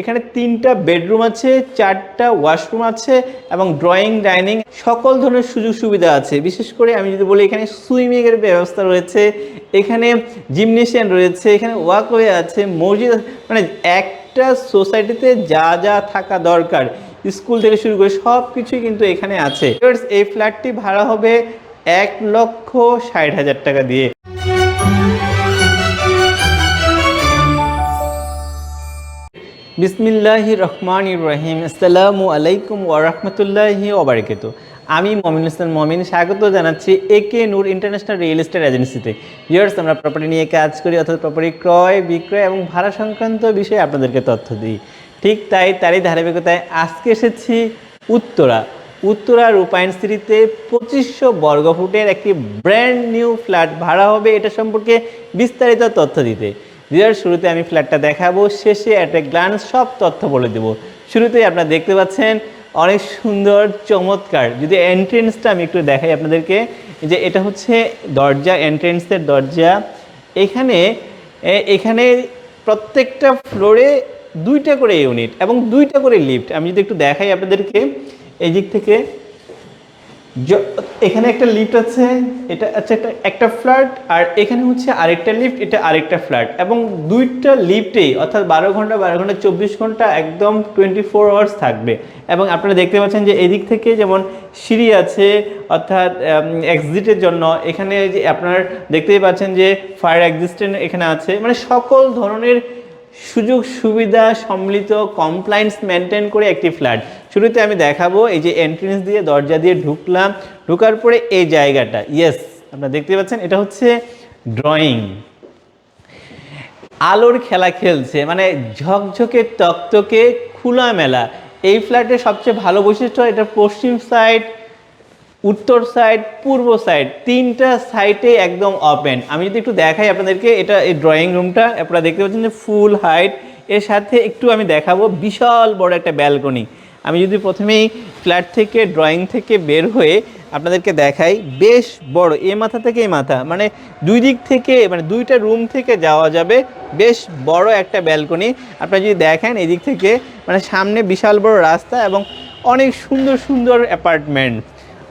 এখানে তিনটা বেডরুম আছে, চারটা ওয়াশরুম আছে এবং ড্রয়িং, ডাইনিং সকল ধরনের সুযোগ সুবিধা আছে। বিশেষ করে আমি যদি বলি এখানে সুইমিংয়ের ব্যবস্থা রয়েছে, এখানে জিমনেশিয়ান রয়েছে, এখানে ওয়াকওয়ে আছে, মসজিদ মানে একটা সোসাইটিতে যা যা থাকা দরকার, স্কুল থেকে শুরু করে সব কিছুই কিন্তু এখানে আছে। এই ফ্ল্যাটটি ভাড়া হবে এক লক্ষ ষাট হাজার টাকা দিয়ে। বিসমিল্লাহি রহমান রহিম। আসসালামু আলাইকুম ও ওরহমতুল্লাহি ওবরাকাত আমি মমিন ইসলাম মমিন। স্বাগত জানাচ্ছি A K Noor international real estate এজেন্সিতে। ইয়ার্স আমরা প্রপার্টি নিয়ে কাজ করি, অর্থাৎ প্রপার্টি ক্রয়, বিক্রয় এবং ভাড়া সংক্রান্ত বিষয়ে আপনাদেরকে তথ্য দিই। ঠিক তাই, তারই ধারাবাহিকতায় আজকে এসেছি উত্তরা। উত্তরা রূপায়ণ স্ত্রীতে পঁচিশশো বর্গফুটের একটি ব্র্যান্ড নিউ ফ্ল্যাট ভাড়া হবে। এটা সম্পর্কে বিস্তারিত তথ্য দিতে। ভিডিওর শুরুতে আমি ফ্ল্যাটটা দেখাবো, শেষে একটা গ্লান্স সব তথ্য বলে দেবো। শুরুতেই আপনারা দেখতে পাচ্ছেন, অনেক সুন্দর, চমৎকার। যদি এন্ট্রেন্সটা আমি একটু দেখাই আপনাদেরকে যে এটা হচ্ছে দরজা এন্ট্রেন্সের দরজা। এখানে এখানে প্রত্যেকটা ফ্লোরে দুইটা করে ইউনিট এবং দুইটা করে লিফট আমি যদি একটু দেখাই আপনাদেরকে এই দিক থেকে। এখানে একটা লিফট আছে, এটা আছে একটা একটা ফ্ল্যাট আর এখানে হচ্ছে আরেকটা লিফট এটা আরেকটা ফ্ল্যাট এবং দুইটা লিফটেই অর্থাৎ বারো ঘণ্টা বারো ঘণ্টা, চব্বিশ ঘণ্টা একদম টোয়েন্টি ফোর আওয়ার্স থাকবে। এবং আপনারা দেখতে পাচ্ছেন যে এদিক থেকে যেমন সিঁড়ি আছে, অর্থাৎ এক্সিটের জন্য, এখানে যে আপনার দেখতেই পাচ্ছেন যে ফায়ার এক্সিস্টেন্ট এখানে আছে। মানে সকল ধরনের সুযোগ, সুবিধা, সম্মিলিত কমপ্লায়েন্স মেনটেন করে একটি ফ্ল্যাট শুরুতে আমি দেখাবো এই যে এন্ট্রেন্স দিয়ে, দরজা দিয়ে ঢুকলাম। ঢুকার পরে এই জায়গাটা ইয়েস আপনারা দেখতে পাচ্ছেন, এটা হচ্ছে ড্রয়িং আলোর খেলা খেলছে মানে ঝকঝকে তকতকে খোলামেলা। এই ফ্ল্যাটের সবচেয়ে ভালো বৈশিষ্ট্য এটা পশ্চিম সাইড উত্তর সাইড পূর্ব সাইড তিনটা সাইডে একদম ওপেন আমি যদি একটু দেখাই আপনাদেরকে, এটা এই ড্রয়িং রুমটা আপনারা দেখতে পাচ্ছেন যে ফুল হাইট এর সাথে একটু আমি দেখাবো বিশাল বড় একটা ব্যালকনি আমি যদি প্রথমেই ফ্ল্যাট থেকে ড্রয়িং থেকে বের হয়ে আপনাদেরকে দেখাই, বেশ বড়, এ মাথা থেকে এ মাথা মানে দুই দিক থেকে মানে দুইটা রুম থেকে যাওয়া যাবে, বেশ বড় একটা ব্যালকনি আপনারা যদি দেখেন, এদিক থেকে মানে সামনে বিশাল বড় রাস্তা এবং অনেক সুন্দর সুন্দর অ্যাপার্টমেন্ট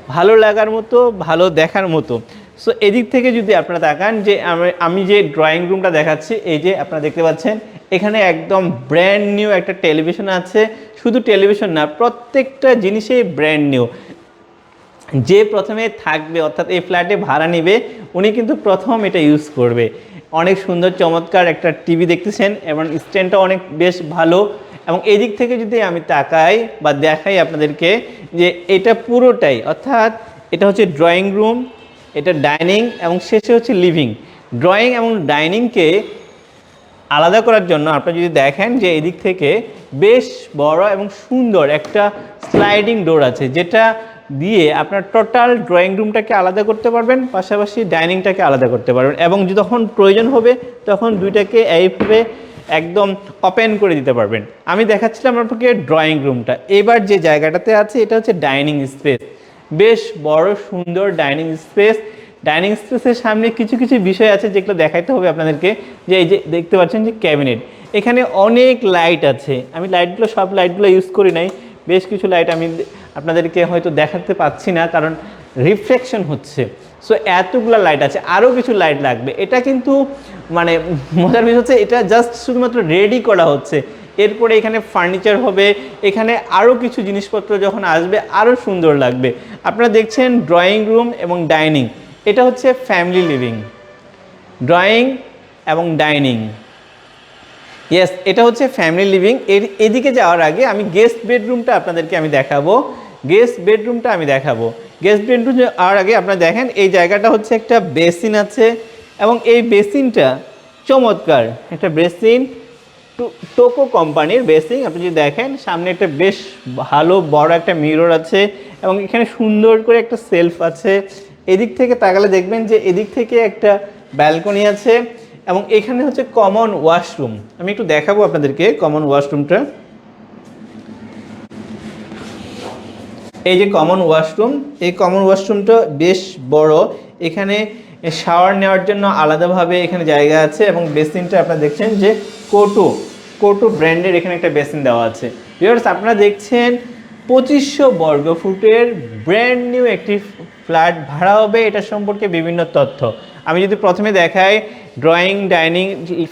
ভালো লাগার মতো, ভালো দেখার মতো। সো এদিক থেকে যদি আপনারা তাকান যে আমি- আমি যে ড্রয়িং রুমটা দেখাচ্ছি, এই যে আপনারা দেখতে পাচ্ছেন, এখানে একদম ব্র্যান্ড নিউ একটা টেলিভিশন আছে। শুধু টেলিভিশন না, প্রত্যেকটা জিনিসেই ব্র্যান্ড নিউ যে প্রথমে থাকবে, অর্থাৎ এই ফ্ল্যাটে ভাড়া নেবে, উনি কিন্তু প্রথম এটা ইউজ করবে। অনেক সুন্দর, চমৎকার একটা টিভি দেখতেছেন এবং স্ট্যান্ডটা অনেক বেশ ভালো। এবং এদিক থেকে যদি আমি তাকাই বা দেখাই আপনাদেরকে যে এটা পুরোটাই, অর্থাৎ এটা হচ্ছে ড্রয়িং রুম এটা ডাইনিং এবং শেষে হচ্ছে লিভিং ড্রয়িং এবং ডাইনিংকে আলাদা করার জন্য আপনারা যদি দেখেন যে এদিক থেকে বেশ বড় এবং সুন্দর একটা স্লাইডিং ডোর আছে, যেটা দিয়ে আপনার টোটাল ড্রয়িং রুমটাকে আলাদা করতে পারবেন, পাশাপাশি ডাইনিংটাকে আলাদা করতে পারবেন এবং যখন প্রয়োজন হবে তখন দুইটাকে এইভাবে একদম ওপেন করে দিতে পারবেন। আমি দেখাচ্ছিলাম আপনাকে ড্রয়িং রুমটা এবার যে জায়গাটাতে আছে, এটা হচ্ছে ডাইনিং স্পেস বেশ বড়, সুন্দর ডাইনিং স্পেস ডাইনিং স্পেসের সামনে কিছু কিছু বিষয় আছে যেগুলো দেখাইতে হবে আপনাদেরকে। যে এই যে দেখতে পাচ্ছেন যে ক্যাবিনেট এখানে অনেক লাইট আছে। আমি লাইটগুলো সব লাইটগুলো ইউজ করি নাই। বেশ কিছু লাইট আমি আপনাদেরকে হয়তো দেখাতে পাচ্ছি না, কারণ রিফ্লেকশন হচ্ছে। সো এতগুলো লাইট আছে আরও কিছু লাইট লাগবে। এটা কিন্তু মানে মজার বিষয় হচ্ছে, এটা জাস্ট শুধুমাত্র রেডি করা হচ্ছে। এরপরে এখানে ফার্নিচার হবে, এখানে আরও কিছু জিনিসপত্র যখন আসবে আরও সুন্দর লাগবে। আপনারা দেখছেন ড্রয়িং রুম এবং ডাইনিং এটা হচ্ছে ফ্যামিলি লিভিং ড্রয়িং এবং ডাইনিং ইয়েস এটা হচ্ছে ফ্যামিলি লিভিং এর, এদিকে যাওয়ার আগে আমি গেস্ট বেডরুমটা আপনাদেরকে আমি দেখাবো। গেস্ট বেডরুমটা আমি দেখাবো। গেস্ট বেডরুম যাওয়ার আগে আপনারা দেখেন, এই জায়গাটা হচ্ছে একটা বেসিন আছে এবং এই বেসিনটা চমৎকার একটা বেসিন টোকো কোম্পানির বেসিন। আপনি যদি দেখেন, সামনে একটা বেশ ভালো বড় একটা মিরর আছে এবং এখানে সুন্দর করে একটা সেলফ আছে। এদিক থেকে তাকালে দেখবেন যে এদিক থেকে একটা ব্যালকনি আছে এবং এখানে হচ্ছে কমন ওয়াশরুম। আমি একটু দেখাবো আপনাদেরকে কমন ওয়াশরুমটা। এই যে কমন ওয়াশরুম এই কমন ওয়াশরুমটা বেশ বড়। এখানে শাওয়ার নেওয়ার জন্য আলাদাভাবে এখানে জায়গা আছে এবং বেসিনটা আপনারা দেখছেন যে কোটো কোটো ব্র্যান্ডের এখানে একটা বেসিন দেওয়া আছে। ভিউয়ার্স আপনারা দেখছেন পঁচিশশো বর্গফুটের ব্র্যান্ড নিউ একটি ফ্ল্যাট ভাড়া হবে, এটা সম্পর্কে বিভিন্ন তথ্য। আমি যদি প্রথমে দেখাই, drawing, dining,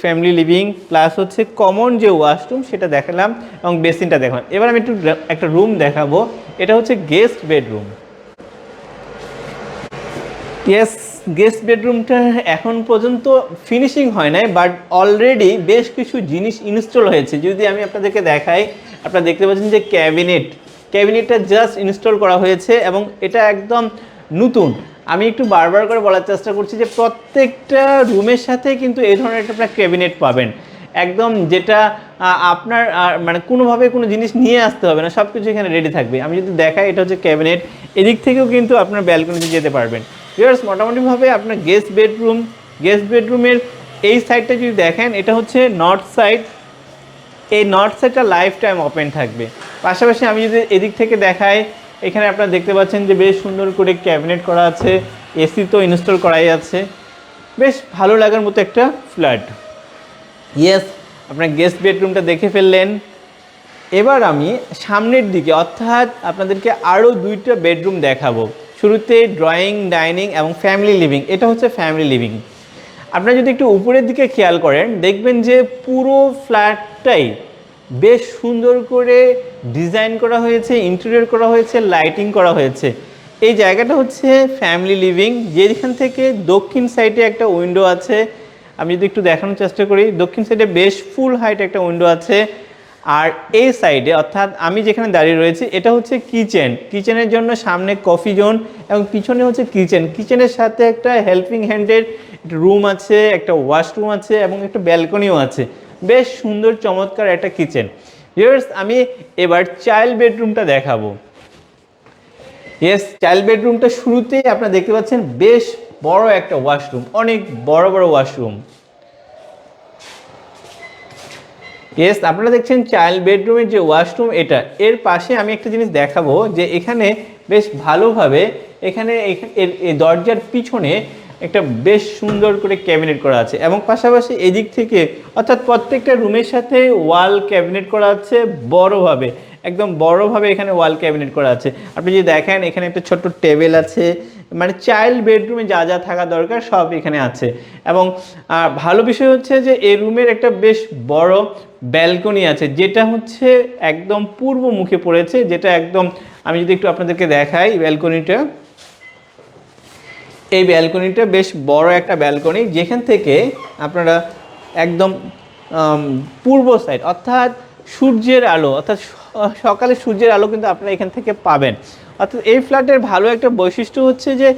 family living, plus হচ্ছে কমন যে ওয়াশরুম, সেটা দেখালাম এবং বেসিনটা দেখালাম। এবার আমি একটু একটা রুম দেখাবো, এটা হচ্ছে গেস্ট বেডরুম। ইয়েস গেস্ট বেডরুমটা এখন পর্যন্ত ফিনিশিং হয় নাই, বাট অলরেডি বেশ কিছু জিনিস ইনস্টল হয়েছে। যদি আমি আপনাদেরকে দেখাই, আপনারা দেখতে পাচ্ছেন যে ক্যাবিনেট। ক্যাবিনেটটা জাস্ট ইনস্টল করা হয়েছে এবং এটা একদম নতুন। আমি একটু বারবার করে বলার চেষ্টা করছি যে প্রত্যেকটা রুমের সাথে কিন্তু এই ধরনের একটা আপনার ক্যাবিনেট পাবেন। একদম যেটা আপনার মানে কোনোভাবে কোনো জিনিস নিয়ে আসতে হবে না সব কিছু এখানে রেডি থাকবে। আমি যদি দেখাই, এটা হচ্ছে ক্যাবিনেট এদিক থেকেও কিন্তু আপনার ব্যালকনিতে যেতে পারবেন। ভিউয়ার্স মোটামুটিভাবে আপনার গেস্ট বেডরুম গেস্ট বেডরুমের এই সাইডটা যদি দেখেন, এটা হচ্ছে নর্থ সাইড এই নর্থ সাইডটা লাইফ টাইম ওপেন থাকবে। পাশাপাশি আমি যদি এদিক থেকে দেখাই এখানে আপনারা দেখতে পাচ্ছেন যে বেশ সুন্দর করে ক্যাবিনেট করা আছে এসি তো ইনস্টল করাই আছে। বেশ ভালো লাগার মতো একটা ফ্ল্যাট ইয়েস আপনার গেস্ট বেডরুমটা দেখে ফেললেন। এবার আমি সামনের দিকে অর্থাৎ আপনাদেরকে আরও দুইটা বেডরুম দেখাবো। শুরুতে ড্রয়িং ডাইনিং এবং ফ্যামিলি লিভিং এটা হচ্ছে ফ্যামিলি লিভিং আপনারা যদি একটু উপরের দিকে খেয়াল করেন দেখবেন যে পুরো ফ্ল্যাটটাই বেশ সুন্দর করে ডিজাইন করা হয়েছে ইন্টেরিয়র করা হয়েছে লাইটিং করা হয়েছে। এই জায়গাটা হচ্ছে ফ্যামিলি লিভিং যেখান থেকে দক্ষিণ সাইডে একটা উইন্ডো আছে। আমি যদি একটু দেখানোর চেষ্টা করি, দক্ষিণ সাইডে বেশ ফুল হাইট একটা উইন্ডো আছে। আর এই সাইডে অর্থাৎ আমি যেখানে দাঁড়িয়ে রয়েছি, এটা হচ্ছে কিচেন কিচেনের জন্য সামনে কফি জোন এবং পিছনে হচ্ছে কিচেন কিচেনের সাথে একটা হেল্পিং হ্যান্ডের রুম আছে, একটা ওয়াশরুম আছে এবং একটা ব্যালকনিও আছে। বেশ সুন্দর, চমৎকার একটা কিচেন ভিউয়ার্স আমি এবার চাইল্ড বেডরুমটা দেখাবো। ইয়েস চাইল্ড বেডরুমটা শুরুতেই আপনারা দেখতে পাচ্ছেন বেশ বড় একটা ওয়াশরুম অনেক বড় বড় ওয়াশরুম ইয়েস আপনারা দেখছেন চাইল্ড বেডরুমের যে ওয়াশরুম এটা, এর পাশে আমি একটা জিনিস দেখাবো যে এখানে বেশ ভালোভাবে এখানে এখ- এর দরজার পিছনে একটা বেশ সুন্দর করে ক্যাবিনেট করা আছে। এবং পাশাপাশি এদিক থেকে, অর্থাৎ প্রত্যেকটা রুমের সাথে ওয়াল ক্যাবিনেট করা আছে বড়ভাবে। একদম বড়ভাবে এখানে ওয়াল ক্যাবিনেট করা আছে। আপনি যদি দেখেন, এখানে একটা ছোট্ট টেবিল আছে। মানে চাইল্ড বেডরুমে যা যা থাকা দরকার সব এখানে আছে। এবং ভালো বিষয় হচ্ছে যে এই রুমের একটা বেশ বড় ব্যালকনি আছে, যেটা হচ্ছে একদম পূর্ব মুখে পড়েছে, যেটা একদম, আমি যদি একটু আপনাদেরকে দেখাই ব্যালকনিটা এই ব্যালকনিটা বেশ বড় একটা ব্যালকনি যেখান থেকে আপনারা একদম পূর্ব সাইড অর্থাৎ সূর্যের আলো, অর্থাৎ সকালে সূর্যের আলো কিন্তু আপনারা এখান থেকে পাবেন। অর্থাৎ এই ফ্ল্যাটের ভালো একটা বৈশিষ্ট্য হচ্ছে যে,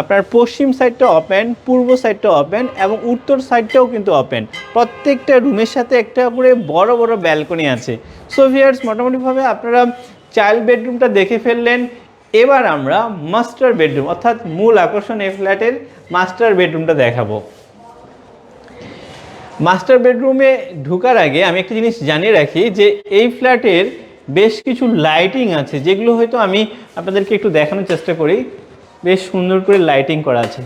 আপনার পশ্চিম সাইডটা ওপেন পূর্ব সাইডটা ওপেন এবং উত্তর সাইডটাও কিন্তু ওপেন প্রত্যেকটা রুমের সাথে একটা করে বড় বড় ব্যালকনি আছে। সো ভিয়ার্স মোটামুটিভাবে আপনারা চাইল্ড বেডরুমটা দেখে ফেললেন এবার আমরা মাস্টার বেডরুম অর্থাৎ মূল আকর্ষণ এই ফ্ল্যাটের মাস্টার বেডরুমটা দেখাবো। মাস্টার বেডরুমে ঢোকার আগে আমি একটা জিনিস জানিয়ে রাখি যে এই ফ্ল্যাটের বেশ কিছু লাইটিং আছে, যেগুলো হয়তো আমি আপনাদেরকে একটু দেখানোর চেষ্টা করি। বেশ সুন্দর করে লাইটিং করা আছে।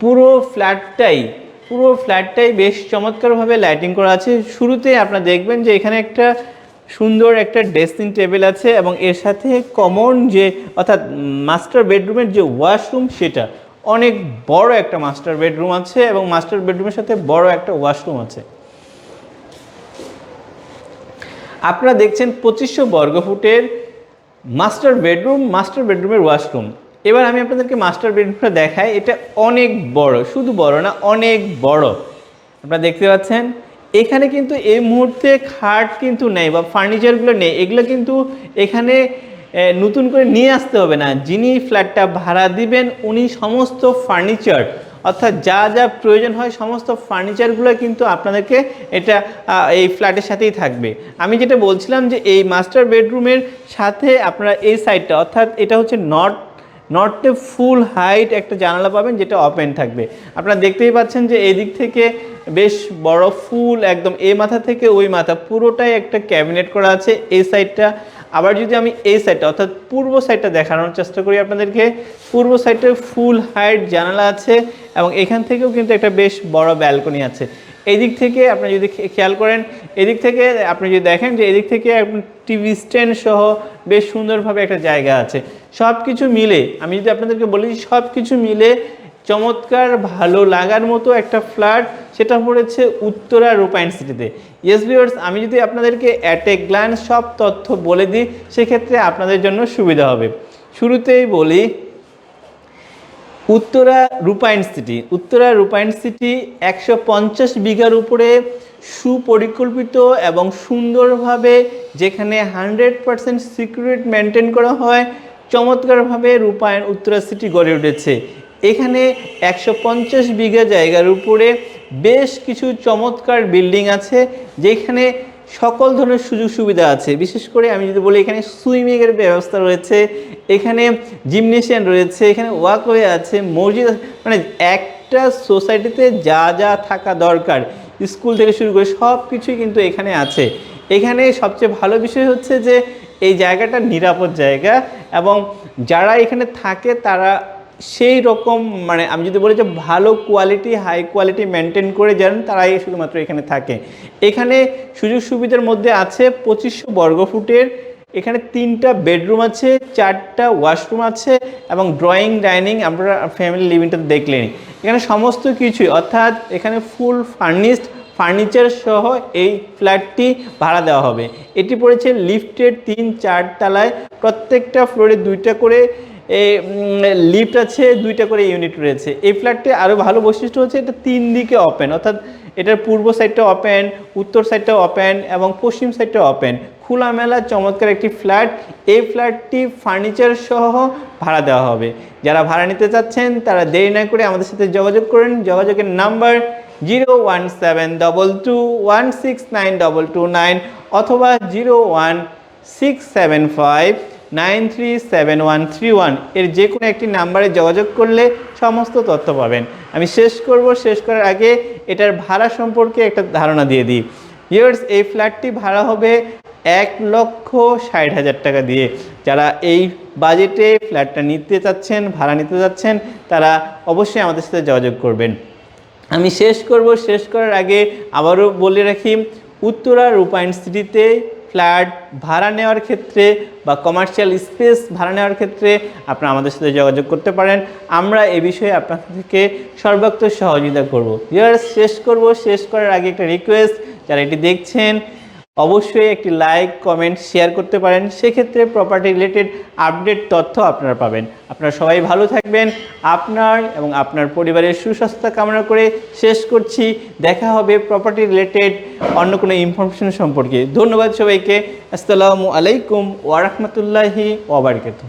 পুরো ফ্ল্যাটটাই পুরো ফ্ল্যাটটাই বেশ চমৎকারভাবে লাইটিং করা আছে। শুরুতে আপনারা দেখবেন যে এখানে একটা সুন্দর একটা ড্রেসিং টেবিল আছে এবং এর সাথে কমন যে, অর্থাৎ মাস্টার বেডরুমের যে ওয়াশরুম সেটা, অনেক বড় একটা মাস্টার বেডরুম আছে এবং মাস্টার বেডরুমের সাথে বড় একটা ওয়াশরুম আছে। আপনারা দেখছেন পঁচিশশো বর্গফুটের মাস্টার বেডরুম, মাস্টার বেডরুমের ওয়াশরুম। এবার আমি আপনাদেরকে মাস্টার বেডরুমটা দেখাই। এটা অনেক বড়, শুধু বড় না, অনেক বড়। আপনারা দেখতে পাচ্ছেন এখানে কিন্তু এই মুহূর্তে খাট কিন্তু নেই বা ফার্নিচারগুলো নেই। এগুলো কিন্তু এখানে নতুন করে নিয়ে আসতে হবে না। যিনি ফ্ল্যাটটা ভাড়া দিবেন, উনি সমস্ত ফার্নিচার অর্থাৎ যা যা প্রয়োজন হয়, সমস্ত ফার্নিচারগুলো কিন্তু আপনাদেরকে এটা এই ফ্ল্যাটের সাথেই থাকবে। আমি যেটা বলছিলাম যে এই মাস্টার বেডরুমের সাথে আপনারা এই সাইডটা অর্থাৎ এটা হচ্ছে নর্থ নর্থে ফুল হাইট একটা জানালা পাবেন, যেটা ওপেন থাকবে। আপনারা দেখতেই পাচ্ছেন যে এই দিক থেকে বেশ বড় ফুল একদম এই মাথা থেকে ওই মাথা, পুরোটাই একটা ক্যাবিনেট করা আছে। এই সাইডটা আবার যদি আমি এই সাইডটা অর্থাৎ পূর্ব সাইডটা দেখানোর চেষ্টা করি আপনাদেরকে, পূর্ব সাইডে ফুল হাইট জানালা আছে এবং এখান থেকেও কিন্তু একটা বেশ বড় ব্যালকনি আছে। এই দিক থেকে আপনি যদি খেয়াল করেন, এদিক থেকে আপনি যদি দেখেন যে এদিক থেকে টিভি স্ট্যান্ড সহ বেশ সুন্দরভাবে একটা জায়গা আছে। সব কিছু মিলে, আমি যদি আপনাদেরকে বলি সব কিছু মিলে চমৎকার, ভালো লাগার মতো একটা ফ্ল্যাট, সেটা পড়েছে উত্তরা রূপায়ণ সিটিতে। ইয়েস ভিউয়ার্স আমি যদি আপনাদেরকে অ্যাট এ গ্ল্যান্স সব তথ্য বলে দিই, সেক্ষেত্রে আপনাদের জন্য সুবিধা হবে। শুরুতেই বলি, উত্তরা রূপায়ণ সিটি। উত্তরা রূপায়ণ সিটি একশো পঞ্চাশ বিঘার উপরে সুপরিকল্পিত এবং সুন্দরভাবে যেখানে হান্ড্রেড পারসেন্ট সিকিউরিটি মেনটেন করা হয়, চমৎকারভাবে রূপায়ণ উত্তরা সিটি গড়ে উঠেছে। এখানে একশো পঞ্চাশ বিঘা জায়গার উপরে বেশ কিছু চমৎকার বিল্ডিং আছে, যেখানে সকল ধরনের সুযোগ সুবিধা আছে। বিশেষ করে আমি যদি বলি, এখানে সুইমিংয়ের ব্যবস্থা রয়েছে, এখানে জিমনেশিয়ান রয়েছে, এখানে ওয়াকওয়ে আছে, মসজিদ মানে একটা সোসাইটিতে যা যা থাকা দরকার, স্কুল থেকে শুরু করে সব কিছুই কিন্তু এখানে আছে। এখানে সবচেয়ে ভালো বিষয় হচ্ছে যে, এই জায়গাটা নিরাপদ জায়গা এবং যারা এখানে থাকে, তারা সেই রকম মানে আমি যদি বলি যে ভালো কোয়ালিটি হাই কোয়ালিটি মেনটেন করে যান, তারাই শুধুমাত্র এখানে থাকে। এখানে সুযোগ সুবিধার মধ্যে আছে পঁচিশশো বর্গ ফুটের, এখানে তিনটা বেডরুম আছে, চারটা ওয়াশরুম আছে এবং ড্রয়িং ডাইনিং আপনারা ফ্যামিলি লিভিংটা দেখলেন এখানে সমস্ত কিছুই, অর্থাৎ এখানে ফুল ফার্নিশড ফার্নিচার সহ এই ফ্ল্যাটটি ভাড়া দেওয়া হবে। এটি পড়েছে লিফটের তিন চার তলায় প্রত্যেকটা ফ্লোরে দুইটা করে লিফট আছে, দুইটা করে ইউনিট রয়েছে। এই ফ্ল্যাটটি আরও ভালো বৈশিষ্ট্য হচ্ছে, এটা তিন দিকে ওপেন অর্থাৎ এটার পূর্ব সাইডটা ওপেন উত্তর সাইডটা ওপেন এবং পশ্চিম সাইডটা ওপেন খোলামেলা চমৎকার একটি ফ্ল্যাট। এই ফ্ল্যাটটি ফার্নিচার সহ ভাড়া দেওয়া হবে। যারা ভাড়া নিতে চাচ্ছেন, তারা দেরি না করে আমাদের সাথে যোগাযোগ করেন। যোগাযোগের number zero one seven double two one six nine double two nine অথবা zero one six seven five nine three seven one three ওয়ানের যে কোনো একটি নাম্বারে যোগাযোগ করলে সমস্ত তথ্য পাবেন। আমি শেষ করব, শেষ করার আগে এটার ভাড়া সম্পর্কে একটা ধারণা দিয়ে দিই। ইয়ার্স এই ফ্ল্যাটটি ভাড়া হবে এক লক্ষ ষাট হাজার টাকা দিয়ে। যারা এই বাজেটে ফ্ল্যাটটা নিতে চাচ্ছেন, ভাড়া নিতে যাচ্ছেন তারা অবশ্যই আমাদের সাথে যোগাযোগ করবেন। আমি শেষ করব, শেষ করার আগে আবারও বলে রাখি, উত্তরা রূপায়ণ সিটিতে ফ্ল্যাট ভাড়া নেওয়ার ক্ষেত্রে বা কমার্শিয়াল স্পেস ভাড়া নেওয়ার ক্ষেত্রে আপনারা আমাদের সাথে যোগাযোগ করতে পারেন। আমরা এ বিষয়ে আপনাদের থেকে সর্বাত্মক সহযোগিতা করব। ইয়ার্স শেষ করব। শেষ করার আগে একটা রিকোয়েস্ট যারা এটি দেখছেন অবশ্যই একটি লাইক কমেন্ট শেয়ার করতে পারেন। সেক্ষেত্রে প্রপার্টি রিলেটেড আপডেট তথ্য আপনারা পাবেন। আপনারা সবাই ভালো থাকবেন। আপনার এবং আপনার পরিবারের সুস্বাস্থ্য কামনা করে শেষ করছি। দেখা হবে প্রপার্টি রিলেটেড অন্য কোনো ইনফরমেশন সম্পর্কে। ধন্যবাদ সবাইকে। আসসালামু আলাইকুম ওয়ারহমতুল্লাহি ওবরকাতুহ